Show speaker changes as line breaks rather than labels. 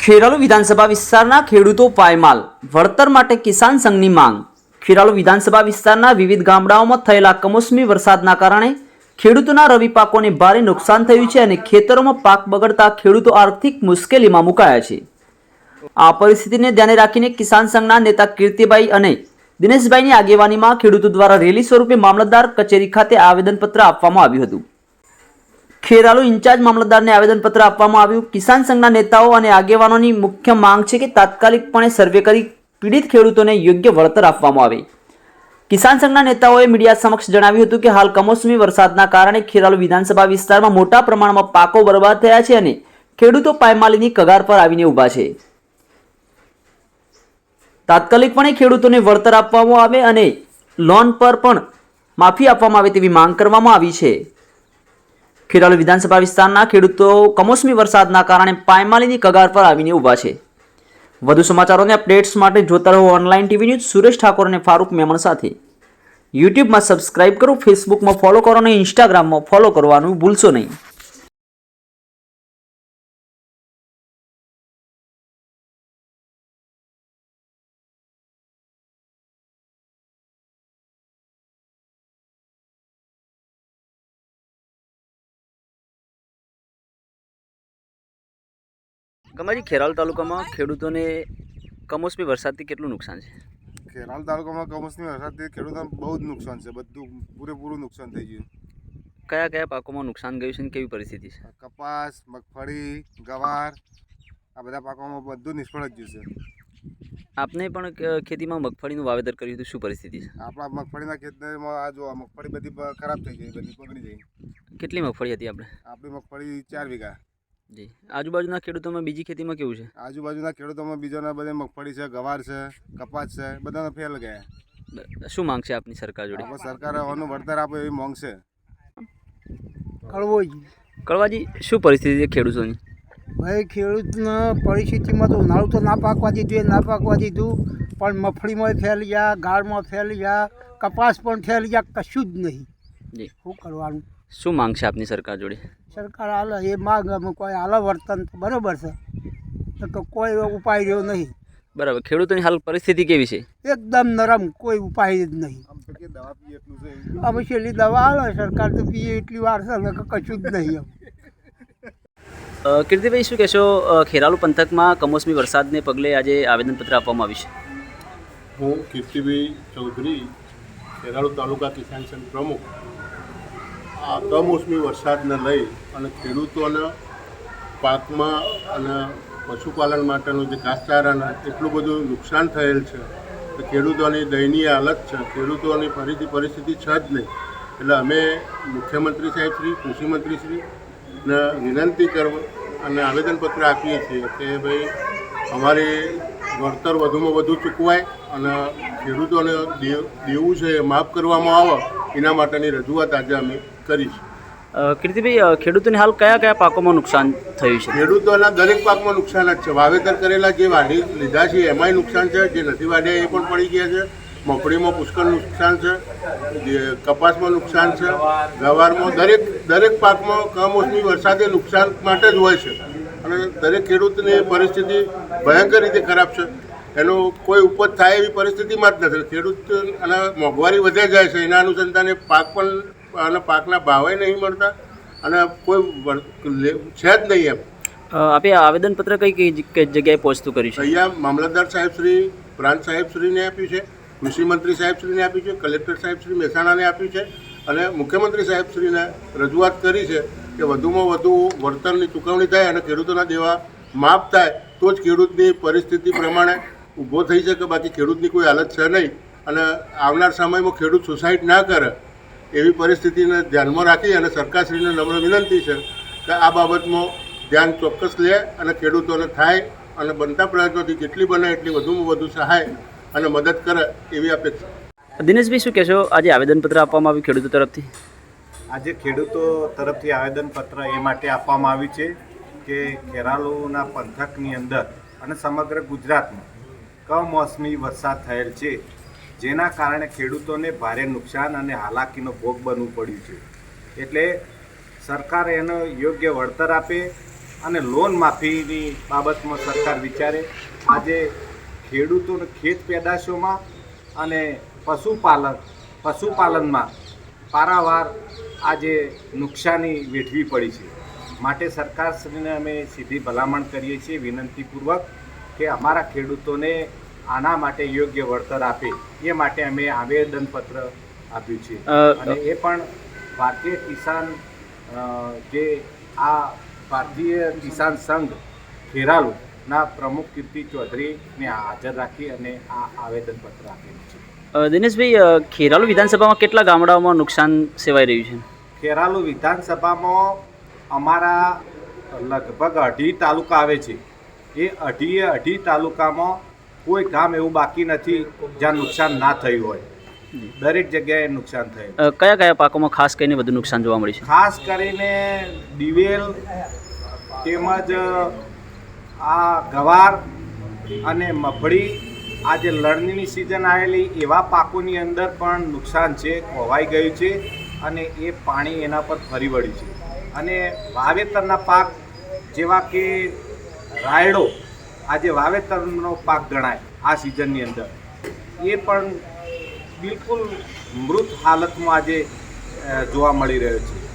ખેરાલુ વિધાનસભા વિસ્તારના ખેડૂતો પાયમાલ. વળતર માટે કિસાન સંઘની માંગ. ખેરાલુ વિધાનસભા વિસ્તારના વિવિધ ગામડાઓમાં થયેલા કમોસમી વરસાદના કારણે ખેડૂતોના રવિ પાકોને ભારે નુકસાન થયું છે અને ખેતરોમાં પાક બગડતા ખેડૂતો આર્થિક મુશ્કેલીમાં મુકાયા છે. આ પરિસ્થિતિને ધ્યાને રાખીને કિસાન સંઘના નેતા કીર્તિભાઈ અને દિનેશભાઈની આગેવાનીમાં ખેડૂતો દ્વારા રેલી સ્વરૂપે મામલતદાર કચેરી ખાતે આવેદનપત્ર આપવામાં આવ્યું હતું. ખેરાલુ ઇન્ચાર્જ મામલતદારને આવેદનપત્ર આપવામાં આવ્યું. કિસાન સંઘના નેતાઓ અને આગેવાનોની મુખ્ય માંગ છે કે તાત્કાલિકપણે સર્વે કરી પીડિત ખેડૂતોને યોગ્ય વળતર આપવામાં આવે. કિસાન સંઘના નેતાઓએ મીડિયા સમક્ષ જણાવ્યું હતું કે હાલ કમોસમી વરસાદના કારણે ખેરાલુ વિધાનસભા વિસ્તારમાં મોટા પ્રમાણમાં પાકો બરબાદ થયા છે અને ખેડૂતો પાયમાલીની કગાર પર આવીને ઊભા છે. તાત્કાલિકપણે ખેડૂતોને વળતર આપવામાં આવે અને લોન પર પણ માફી આપવામાં આવે તેવી માંગ કરવામાં આવી છે. ખેરાલુ વિધાનસભા વિસ્તારના ખેડૂતો કમોસમી વરસાદના કારણે પાયમાલીની કગાર પર આવીને ઊભા છે. વધુ સમાચારોને અપડેટ્સ માટે જોતા રહો online TV news Suresh Thakor અને ફારૂક મેમણ સાથે. યુટ્યુબમાં સબસ્ક્રાઇબ કરો, ફેસબુકમાં ફોલો કરો અને ઇન્સ્ટાગ્રામમાં ફોલો કરવાનું ભૂલશો નહીં. ગમાજી ખેરાલ તાલુકામાં ખેડૂતોને કમોસમી વરસાદથી કેટલું નુકસાન છે?
ખેરાલ તાલુકામાં કમોસમી વરસાદથી ખેડૂતોને બહુ જ નુકસાન છે. બધું પૂરેપૂરું નુકસાન થઈ ગયું.
કયા કયા પાકોમાં નુકસાન ગયું છે અને કેવી પરિસ્થિતિ છે?
કપાસ મગફળી ગવાર આ બધા પાકોમાં બધું નિષ્ફળ જ ગયું છે.
આપને પણ ખેતીમાં મગફળીનું વાવેતર કર્યું હતું શું પરિસ્થિતિ છે?
આપણા મગફળીના ખેતરમાં આ જો મગફળી બધી ખરાબ થઈ ગઈ બધી પકડી ગઈ.
કેટલી મગફળી હતી આપણે
આપણી મગફળી ચાર વીઘા.
જી. આજુબાજુના ખેડૂતોમાં બીજી ખેતીમાં કેવું છે?
આજુબાજુના ખેડૂતોમાં બીજાના બધે મગફળી છે ગવાર છે કપાસ છે બધાને ફેલ ગયા
શું માંગ છે આપની સરકાર જોડે?
સરકાર આનું વળતર આપે એવી માંગ છે.
કળવોજી
કળવાજી શું પરિસ્થિતિ છે ખેડૂતોની?
ભાઈ ખેડૂતના પરિસ્થિતિમાં તો ઉનાળું તો ના પાકવા દીધું ના પાકવા દીધું પણ મગફળીમાં ફેલ ગયા ગાળમાં ફેલ ગયા કપાસ પણ ફેલ ગયા કશું જ નહીં.
જી.
શું કરવાનું?
શું માંગ છે આપની સરકાર જોડે?
સરકાર હાલ એ માંગ અમે કોઈ હાલ વર્તન તો બરાબર છે. તો કોઈ ઉપાય રહ્યો નહીં.
બરાબર. ખેડૂતોની હાલ પરિસ્થિતિ કેવી છે?
એકદમ નરમ કોઈ ઉપાય જ નહીં.
આમ તો કે દવા પીએ એટલું છે.
અમે છેલ્લી દવા આવે સરકાર તો પીએ એટલી વાર છે અમે કશું જ નહીં
કીર્તિભાઈ શું કહેશો? ખેરાલુ પંથકમાં કમોસમી વરસાદને પગલે આજે આવેદનપત્ર આપવામાં આવ્યું છે.
હું કીર્તિભાઈ ચૌધરી ખેરાળુ તાલુકા કિસાન સંઘ પ્રમુખ. આ કમોસમી વરસાદને લઈ અને ખેડૂતોને પાકમાં અને પશુપાલન માટેનું જે ઘાસચારાના એટલું બધું નુકસાન થયેલ છે, તો ખેડૂતોની દયનીય હાલત છે. ખેડૂતોની ફરીથી પરિસ્થિતિ છે જ નહીં. એટલે અમે મુખ્યમંત્રી સાહેબ શ્રી કૃષિમંત્રી શ્રી ને વિનંતી કરવા અને આવેદનપત્ર આપીએ છીએ કે ભાઈ, અમારે વળતર વધુમાં વધુ ચૂકવાય અને ખેડૂતોને દેવ છે એ માફ કરવામાં આવે. એના માટેની રજૂઆત આજે અમે કરી
છે. કીર્તિભાઈ ખેડૂતોને હાલ કયા કયા પાકોમાં નુકસાન થયું છે?
ખેડૂતોના દરેક પાકમાં નુકસાન જ છે. વાવેતર કરેલા જે વાઢી લીધા છે એમાંય નુકસાન છે. જે નથી વાઢ્યા એ પણ પડી ગયા છે. મગફળીમાં પુષ્કળ નુકસાન છે. જે કપાસમાં નુકસાન છે. ગવારમાં દરેક દરેક પાકમાં કમોસમી વરસાદે નુકસાન માટે જ હોય છે. અને દરેક ખેડૂતની પરિસ્થિતિ ભયંકર રીતે ખરાબ છે. એનો કોઈ ઉપજ થાય એવી પરિસ્થિતિમાં જ નથી. ખેડૂત અને મોંઘવારી વધે જાય છે એના અનુસંધાને પાક પણ અને પાકના ભાવે નહીં મળતા અને કોઈ છે જ નહીં એમ.
આપે આવેદનપત્ર કઈ કઈ જગ્યાએ પહોંચતું કર્યું છે?
અહીંયા મામલતદાર સાહેબશ્રી પ્રાંત સાહેબશ્રીને આપ્યું છે કૃષિમંત્રી સાહેબશ્રીને આપ્યું છે કલેક્ટર સાહેબશ્રી મહેસાણાને આપ્યું છે અને મુખ્યમંત્રી સાહેબશ્રીને રજૂઆત કરી છે કે વધુમાં વધુ વળતરની ચૂકવણી થાય અને ખેડૂતોના દેવા માફ થાય તો જ ખેડૂતની પરિસ્થિતિ પ્રમાણે ઊભો થઈ શકે બાકી ખેડૂતની કોઈ હાલત છે નહીં અને આવનાર સમયમાં ખેડૂત સુસાઇડ ના કરે એવી પરિસ્થિતિને ધ્યાનમાં રાખી અને સરકારશ્રીને નમ્ર વિનંતી છે કે આ બાબતમાં ધ્યાન ચોક્કસ લે અને ખેડૂતોને થાય અને બનતા પ્રયત્નોથી જેટલી બને એટલી વધુમાં વધુ સહાય અને મદદ કરે એવી અપેક્ષા.
દિનેશભાઈ શું કહેશો? આજે આવેદનપત્ર આપવામાં આવ્યું ખેડૂતો તરફથી?
આજે ખેડૂતો તરફથી આવેદનપત્ર એ માટે આપવામાં આવ્યું છે કે ખેરાલુના પંથકની અંદર અને સમગ્ર ગુજરાતમાં કમોસમી વરસાદ થયેલ છે, જેના કારણે ખેડૂતોને ભારે નુકસાન અને હાલાકીનો ભોગ બનવું પડ્યું છે. એટલે સરકાર એનો યોગ્ય વળતર આપે અને લોન માફીની બાબતમાં સરકાર વિચારે. આજે ખેડૂતોને ખેત પેદાશોમાં અને પશુપાલન, પશુપાલનમાં પારાવાર આજે નુકસાની વેઠવી પડી છે. માટે સરકારશ્રીને અમે સીધી ભલામણ કરીએ છીએ વિનંતીપૂર્વક કે અમારા ખેડૂતોને આના માટે યોગ્ય વળતર આપે એ માટે અમે આવેદનપત્ર આપ્યું છે. અને એ પણ ભારતીય કિસાન જે આ ભારતીય કિસાન સંઘ ખેરાલુના પ્રમુખ કીર્તિ ચૌધરીને હાજર રાખી અને આ આવેદનપત્ર આપેલું છે.
દિનેશભાઈ ખેરાલુ વિધાનસભામાં કેટલા ગામડાઓમાં નુકસાન સેવાઈ રહ્યું છે?
ખેરાલુ વિધાનસભામાં અમારા લગભગ અઢી તાલુકા આવે છે. એ અઢીએ અઢી તાલુકામાં કોઈ ગામ એવું બાકી નથી જ્યાં નુકસાન ના થયું હોય. દરેક જગ્યાએ નુકસાન થયું.
કયા કયા પાકોમાં ખાસ કરીને બધું નુકસાન જોવા મળ્યું છે?
ખાસ કરીને દિવેલ તેમજ આ ગવાર અને મગફળી આ જે લણણીની સિઝન આવેલી એવા પાકોની અંદર પણ નુકસાન છે ખોવાઈ ગયું છે અને એ પાણી એના પર ફરી વળ્યું છે. અને વાવેતરના પાક જેવા કે રાયડો આજે વાવેતરનો પાક ગણાય આ સિઝનની અંદર. એ પણ બિલકુલ મૃત હાલતમાં આજે જોવા મળી રહ્યો છે.